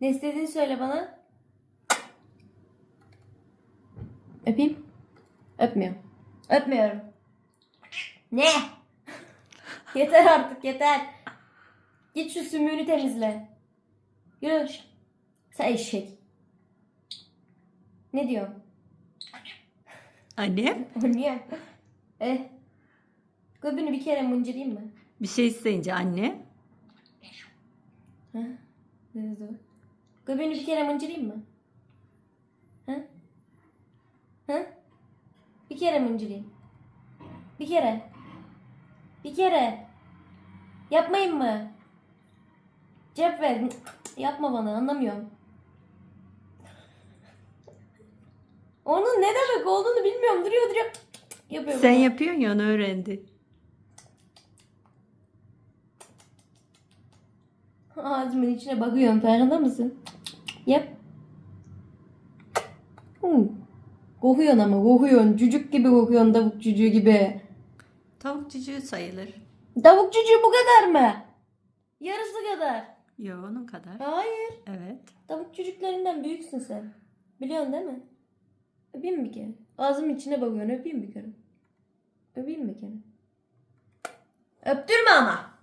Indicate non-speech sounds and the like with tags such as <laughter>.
Ne istediğini söyle bana. Öpeyim. Öpmüyorum. Öpmüyorum. Ne? <laughs> yeter artık yeter. Git şu sümüğünü temizle. Yürü. Sen eşek. Ne diyor? Anne <laughs> niye? Eh. Göbünü bir kere mıncırayım mı? bir şey isteyince anne. Ha? Ne dedi o? Göbeğini bir kere mıncırayım mı? Ha? Ha? Bir kere mıncırayım. Bir kere. Bir kere. Yapmayayım mı? Cep ver. Yapma bana anlamıyorum. Onun ne demek olduğunu bilmiyorum. Duruyor duruyor. Yapıyor Sen bana. yapıyorsun ya onu öğrendi. Ağzımın içine bakıyorum farkında mısın? Yap. Hmm. Kokuyorsun ama kokuyorsun. Cücük gibi kokuyorsun tavuk cücüğü gibi. Tavuk cücüğü sayılır. Tavuk cücüğü bu kadar mı? Yarısı kadar. Yo onun kadar. Hayır. Evet. Tavuk cücüklerinden büyüksün sen. Biliyorsun değil mi? Öpeyim mi bir kere? Ağzımın içine bakıyorsun. Öpeyim bir kere. Öpeyim mi bir kere? Öptürme ama.